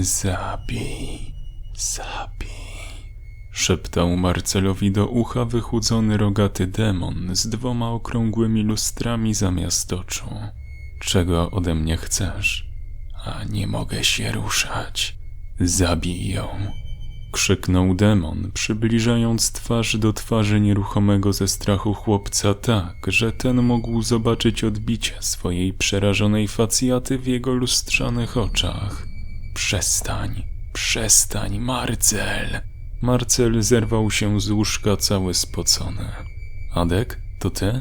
Zabij, zabij. Szeptał Marcelowi do ucha wychudzony rogaty demon z dwoma okrągłymi lustrami zamiast oczu. Czego ode mnie chcesz? A nie mogę się ruszać. Zabij ją. Krzyknął demon, przybliżając twarz do twarzy nieruchomego ze strachu chłopca tak, że ten mógł zobaczyć odbicie swojej przerażonej facjaty w jego lustrzanych oczach. Przestań, przestań, Marcel! Marcel zerwał się z łóżka cały spocony. Adek, to ty?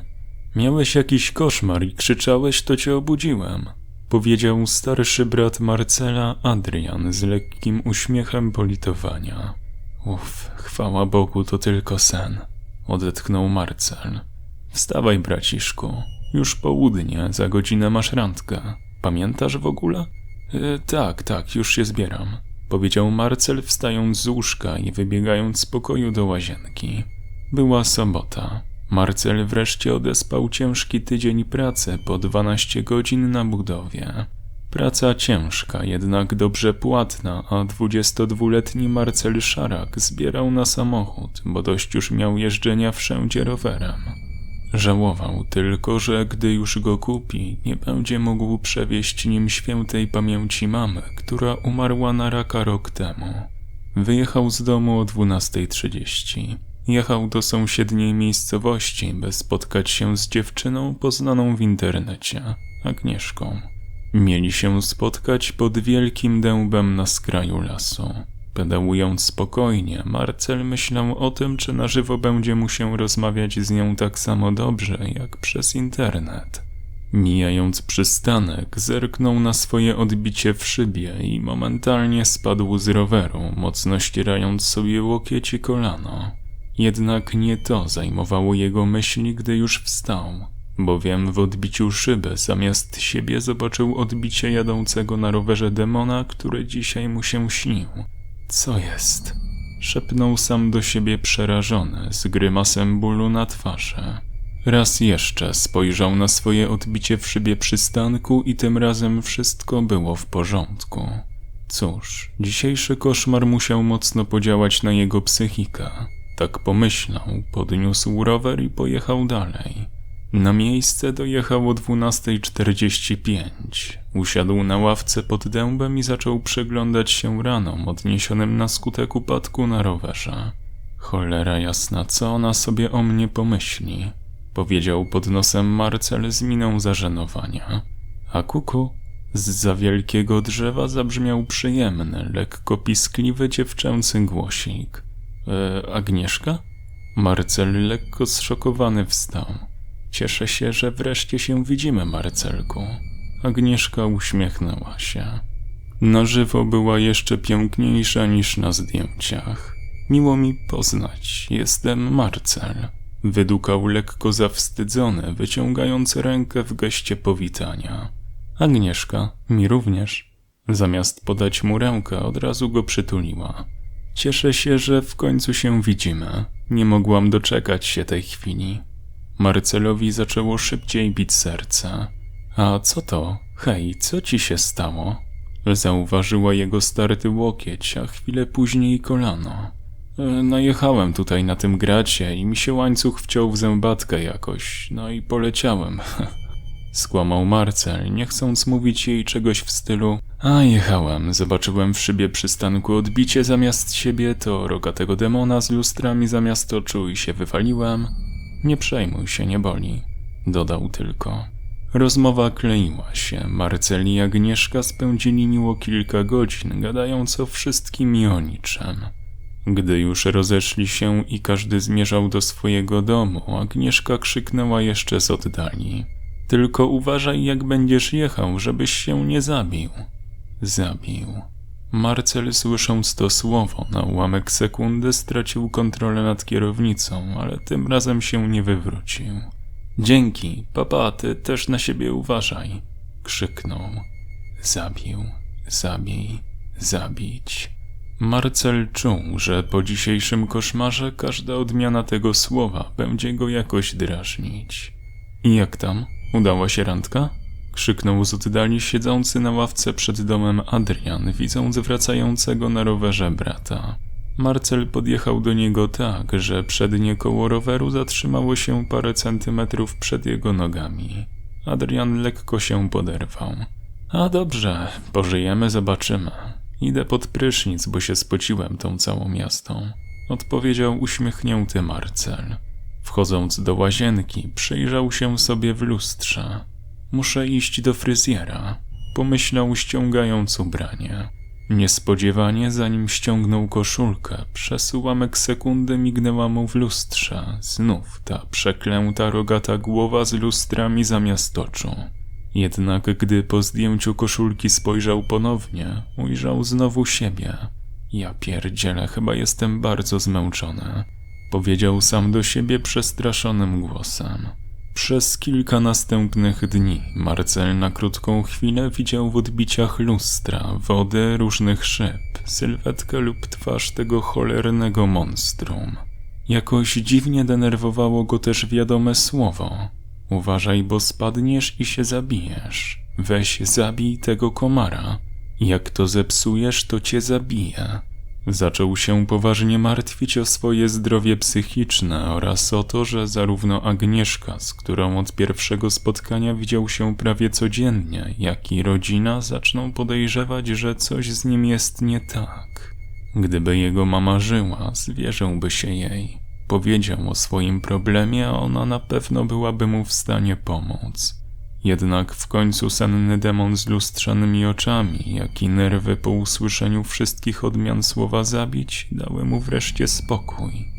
Miałeś jakiś koszmar i krzyczałeś, to cię obudziłem. Powiedział starszy brat Marcela, Adrian, z lekkim uśmiechem politowania. Uff, chwała Bogu, to tylko sen. Odetchnął Marcel. Wstawaj, braciszku. Już południe, za godzinę masz randkę. Pamiętasz w ogóle? E, tak, tak, już się zbieram. Powiedział Marcel, wstając z łóżka i wybiegając z pokoju do łazienki. Była sobota. Marcel wreszcie odespał ciężki tydzień pracy po 12 godzin na budowie. Praca ciężka, jednak dobrze płatna, a 22-letni Marcel Szarak zbierał na samochód, bo dość już miał jeżdżenia wszędzie rowerem. Żałował tylko, że gdy już go kupi, nie będzie mógł przewieźć nim świętej pamięci mamy, która umarła na raka rok temu. Wyjechał z domu o 12.30. Jechał do sąsiedniej miejscowości, by spotkać się z dziewczyną poznaną w internecie, Agnieszką. Mieli się spotkać pod wielkim dębem na skraju lasu. Pedałując spokojnie, Marcel myślał o tym, czy na żywo będzie mu się rozmawiać z nią tak samo dobrze, jak przez internet. Mijając przystanek, zerknął na swoje odbicie w szybie i momentalnie spadł z roweru, mocno ścierając sobie łokieć i kolano. Jednak nie to zajmowało jego myśli, gdy już wstał, bowiem w odbiciu szyby zamiast siebie zobaczył odbicie jadącego na rowerze demona, który dzisiaj mu się śnił. Co jest? Szepnął sam do siebie przerażony, z grymasem bólu na twarzy. Raz jeszcze spojrzał na swoje odbicie w szybie przystanku i tym razem wszystko było w porządku. Cóż, dzisiejszy koszmar musiał mocno podziałać na jego psychikę. Tak pomyślał, podniósł rower i pojechał dalej. Na miejsce dojechał o 12.45. Usiadł na ławce pod dębem i zaczął przyglądać się ranom odniesionym na skutek upadku na rowerze. Cholera jasna, co ona sobie o mnie pomyśli? Powiedział pod nosem Marcel z miną zażenowania. A kuku, z za wielkiego drzewa zabrzmiał przyjemny, lekko piskliwy dziewczęcy głosik. E, Agnieszka? Marcel lekko zszokowany wstał. Cieszę się, że wreszcie się widzimy, Marcelku. Agnieszka uśmiechnęła się. Na żywo była jeszcze piękniejsza niż na zdjęciach. Miło mi poznać, jestem Marcel. Wydukał lekko zawstydzony, wyciągając rękę w geście powitania. Agnieszka, mi również. Zamiast podać mu rękę, od razu go przytuliła. Cieszę się, że w końcu się widzimy. Nie mogłam doczekać się tej chwili. Marcelowi zaczęło szybciej bić serce. A co to? Hej, co ci się stało? Zauważyła jego starty łokieć, a chwilę później kolano. E, najechałem tutaj na tym gracie i mi się łańcuch wciął w zębatkę jakoś, no i poleciałem. Skłamał Marcel, nie chcąc mówić jej czegoś w stylu A jechałem, zobaczyłem w szybie przystanku odbicie zamiast siebie, to rogatego demona z lustrami zamiast oczu i się wywaliłem. Nie przejmuj się, nie boli. Dodał tylko. Rozmowa kleiła się. Marcel i Agnieszka spędzili miło kilka godzin, gadając o wszystkim i o niczym. Gdy już rozeszli się i każdy zmierzał do swojego domu, Agnieszka krzyknęła jeszcze z oddali. Tylko uważaj, jak będziesz jechał, żebyś się nie zabił. Zabił. Marcel, słysząc to słowo, na ułamek sekundy stracił kontrolę nad kierownicą, ale tym razem się nie wywrócił. Dzięki, papa, ty też na siebie uważaj, krzyknął. Zabił, zabij, zabić. Marcel czuł, że po dzisiejszym koszmarze każda odmiana tego słowa będzie go jakoś drażnić. I jak tam? Udała się randka? Krzyknął z oddali siedzący na ławce przed domem Adrian, widząc wracającego na rowerze brata. Marcel podjechał do niego tak, że przednie koło roweru zatrzymało się parę centymetrów przed jego nogami. Adrian lekko się poderwał. A dobrze, pożyjemy, zobaczymy. Idę pod prysznic, bo się spociłem tą całą miastą. Odpowiedział uśmiechnięty Marcel. Wchodząc do łazienki, przyjrzał się sobie w lustrze. Muszę iść do fryzjera, pomyślał ściągając ubranie. Niespodziewanie, zanim ściągnął koszulkę, przez ułamek sekundy mignęła mu w lustrze. Znów ta przeklęta rogata głowa z lustrami zamiast oczu. Jednak gdy po zdjęciu koszulki spojrzał ponownie, ujrzał znowu siebie. Ja pierdzielę, chyba jestem bardzo zmęczony. Powiedział sam do siebie przestraszonym głosem. Przez kilka następnych dni Marcel na krótką chwilę widział w odbiciach lustra, wody, różnych szyb, sylwetkę lub twarz tego cholernego monstrum. Jakoś dziwnie denerwowało go też wiadome słowo. Uważaj, bo spadniesz i się zabijesz. Weź zabij tego komara. Jak to zepsujesz, to cię zabije. Zaczął się poważnie martwić o swoje zdrowie psychiczne oraz o to, że zarówno Agnieszka, z którą od pierwszego spotkania widział się prawie codziennie, jak i rodzina zaczną podejrzewać, że coś z nim jest nie tak. Gdyby jego mama żyła, zwierzyłby się jej. Powiedział o swoim problemie, a ona na pewno byłaby mu w stanie pomóc. Jednak w końcu senny demon z lustrzanymi oczami, jak i nerwy po usłyszeniu wszystkich odmian słowa zabić, dały mu wreszcie spokój.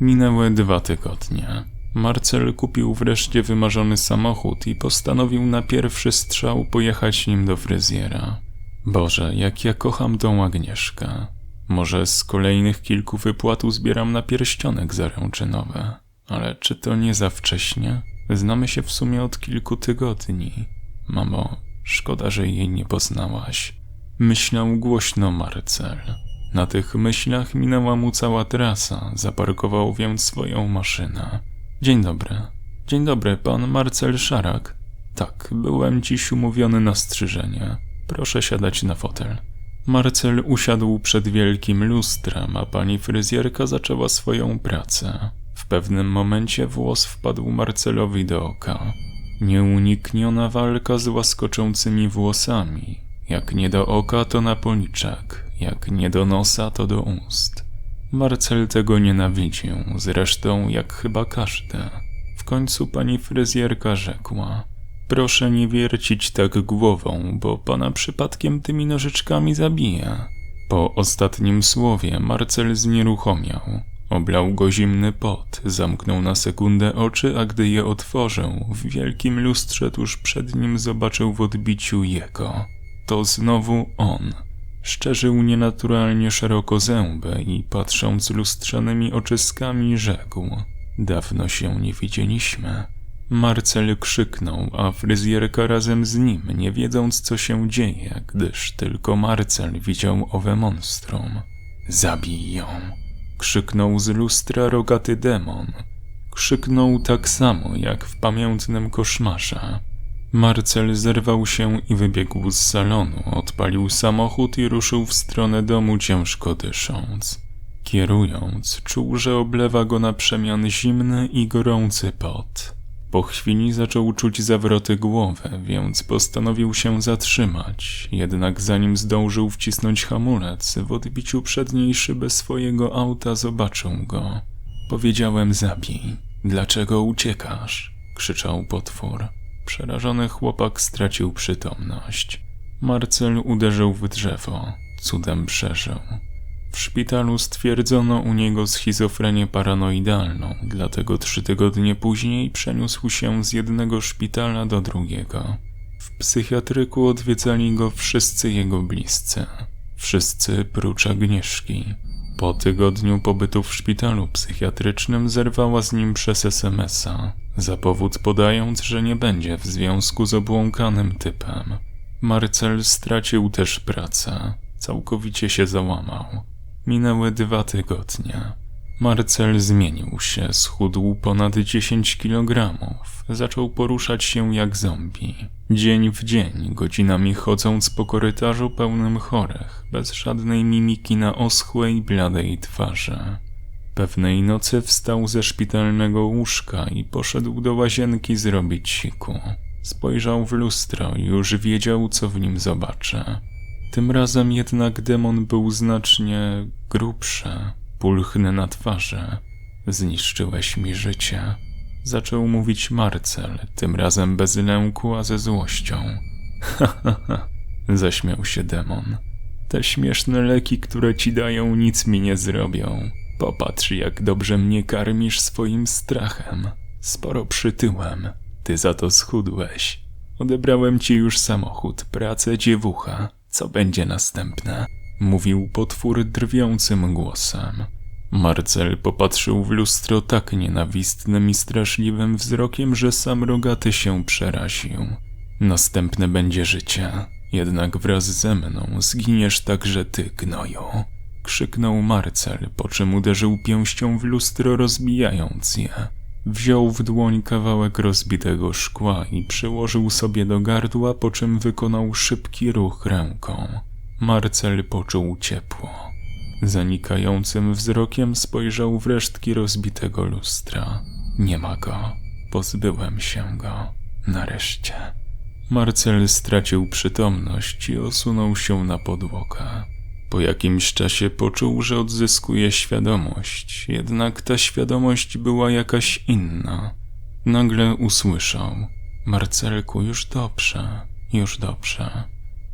Minęły dwa tygodnie. Marcel kupił wreszcie wymarzony samochód i postanowił na pierwszy strzał pojechać nim do fryzjera. Boże, jak ja kocham tą Agnieszkę. Może z kolejnych kilku wypłat zbieram na pierścionek zaręczynowy. Ale czy to nie za wcześnie? Znamy się w sumie od kilku tygodni. Mamo, szkoda, że jej nie poznałaś. Myślał głośno Marcel. Na tych myślach minęła mu cała trasa, zaparkował więc swoją maszynę. Dzień dobry. Dzień dobry, pan Marcel Szarak. Tak, byłem dziś umówiony na strzyżenie. Proszę siadać na fotel. Marcel usiadł przed wielkim lustrem, a pani fryzjerka zaczęła swoją pracę. Pewnym momencie włos wpadł Marcelowi do oka. Nieunikniona walka z łaskoczącymi włosami. Jak nie do oka, to na policzek, jak nie do nosa, to do ust. Marcel tego nienawidził, zresztą jak chyba każdy. W końcu pani fryzjerka rzekła: Proszę nie wiercić tak głową, bo pana przypadkiem tymi nożyczkami zabije. Po ostatnim słowie Marcel znieruchomiał. Oblał go zimny pot, zamknął na sekundę oczy, a gdy je otworzył, w wielkim lustrze tuż przed nim zobaczył w odbiciu jego. To znowu on. Szczerzył nienaturalnie szeroko zęby i patrząc lustrzanymi oczyskami rzekł: Dawno się nie widzieliśmy. Marcel krzyknął, a fryzjerka razem z nim, nie wiedząc co się dzieje, gdyż tylko Marcel widział owe monstrum. Zabij ją! Krzyknął z lustra rogaty demon. Krzyknął tak samo jak w pamiętnym koszmarze. Marcel zerwał się i wybiegł z salonu, odpalił samochód i ruszył w stronę domu ciężko dysząc. Kierując, czuł, że oblewa go na przemian zimny i gorący pot. Po chwili zaczął czuć zawroty głowy, więc postanowił się zatrzymać. Jednak zanim zdążył wcisnąć hamulec, w odbiciu przedniej szyby swojego auta zobaczył go. Powiedziałem zabij. Dlaczego uciekasz? krzyczał potwór. Przerażony chłopak stracił przytomność. Marcel uderzył w drzewo. Cudem przeżył. W szpitalu stwierdzono u niego schizofrenię paranoidalną, dlatego trzy tygodnie później przeniósł się z jednego szpitala do drugiego. W psychiatryku odwiedzali go wszyscy jego bliscy. Wszyscy prócz Agnieszki. Po tygodniu pobytu w szpitalu psychiatrycznym zerwała z nim przez SMS-a, za powód podając, że nie będzie w związku z obłąkanym typem. Marcel stracił też pracę. Całkowicie się załamał. Minęły dwa tygodnie. Marcel zmienił się, schudł ponad 10 kilogramów. Zaczął poruszać się jak zombie. Dzień w dzień, godzinami chodząc po korytarzu pełnym chorych, bez żadnej mimiki na oschłej, bladej twarzy. Pewnej nocy wstał ze szpitalnego łóżka i poszedł do łazienki zrobić siku. Spojrzał w lustro i już wiedział, co w nim zobaczy. Tym razem jednak demon był znacznie grubszy, pulchny na twarzy. Zniszczyłeś mi życie. Zaczął mówić Marcel, tym razem bez lęku, a ze złością. Ha, ha, ha, zaśmiał się demon. Te śmieszne leki, które ci dają, nic mi nie zrobią. Popatrz, jak dobrze mnie karmisz swoim strachem. Sporo przytyłem. Ty za to schudłeś. Odebrałem ci już samochód, pracę, dziewucha. Co będzie następne? Mówił potwór drwiącym głosem. Marcel popatrzył w lustro tak nienawistnym i straszliwym wzrokiem, że sam rogaty się przeraził. Następne będzie życie, jednak wraz ze mną zginiesz także ty, gnoju. Krzyknął Marcel, po czym uderzył pięścią w lustro, rozbijając je. Wziął w dłoń kawałek rozbitego szkła i przyłożył sobie do gardła, po czym wykonał szybki ruch ręką. Marcel poczuł ciepło. Zanikającym wzrokiem spojrzał w resztki rozbitego lustra. Nie ma go. Pozbyłem się go. Nareszcie. Marcel stracił przytomność i osunął się na podłogę. Po jakimś czasie poczuł, że odzyskuje świadomość, jednak ta świadomość była jakaś inna. Nagle usłyszał: Marcelku, już dobrze, już dobrze.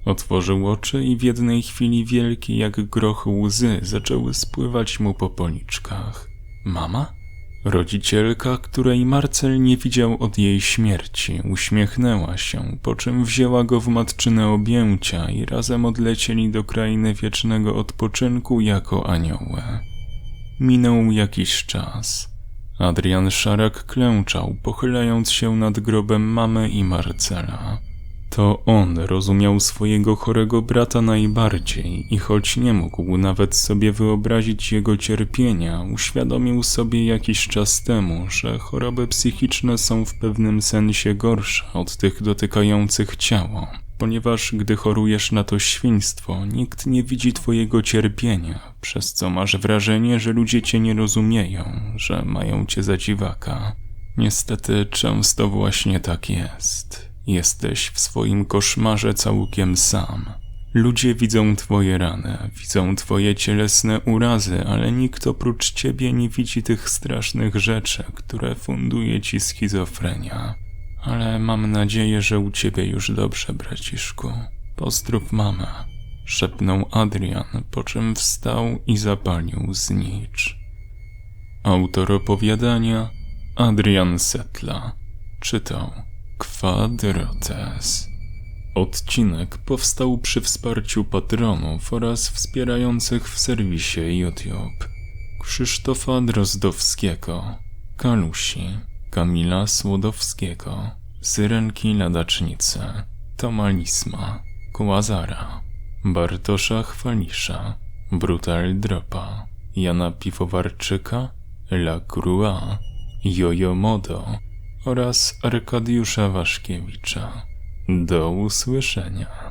Otworzył oczy i w jednej chwili wielkie jak groch łzy zaczęły spływać mu po policzkach. Mama? Rodzicielka, której Marcel nie widział od jej śmierci, uśmiechnęła się, po czym wzięła go w matczyne objęcia i razem odlecieli do krainy wiecznego odpoczynku jako anioły. Minął jakiś czas. Adrian Szarak klęczał, pochylając się nad grobem mamy i Marcela. To on rozumiał swojego chorego brata najbardziej i choć nie mógł nawet sobie wyobrazić jego cierpienia, uświadomił sobie jakiś czas temu, że choroby psychiczne są w pewnym sensie gorsze od tych dotykających ciało, ponieważ gdy chorujesz na to świństwo, nikt nie widzi twojego cierpienia, przez co masz wrażenie, że ludzie cię nie rozumieją, że mają cię za dziwaka. Niestety często właśnie tak jest. Jesteś w swoim koszmarze całkiem sam. Ludzie widzą twoje rany, widzą twoje cielesne urazy, ale nikt oprócz ciebie nie widzi tych strasznych rzeczy, które funduje ci schizofrenia. Ale mam nadzieję, że u ciebie już dobrze, braciszku. Pozdrów mamę. Szepnął Adrian, po czym wstał i zapalił znicz. Autor opowiadania Adrian Setla czytał Quadrotes. Odcinek powstał przy wsparciu patronów oraz wspierających w serwisie YouTube Krzysztofa Drozdowskiego, Kalusi, Kamila Słodowskiego, Syrenki Ladacznicy, Tomalisma, Kłazara, Bartosza Chwalisza, Brutal Dropa, Jana Piwowarczyka, La Crua, Jojo Modo, oraz Arkadiusza Waszkiewicza. Do usłyszenia.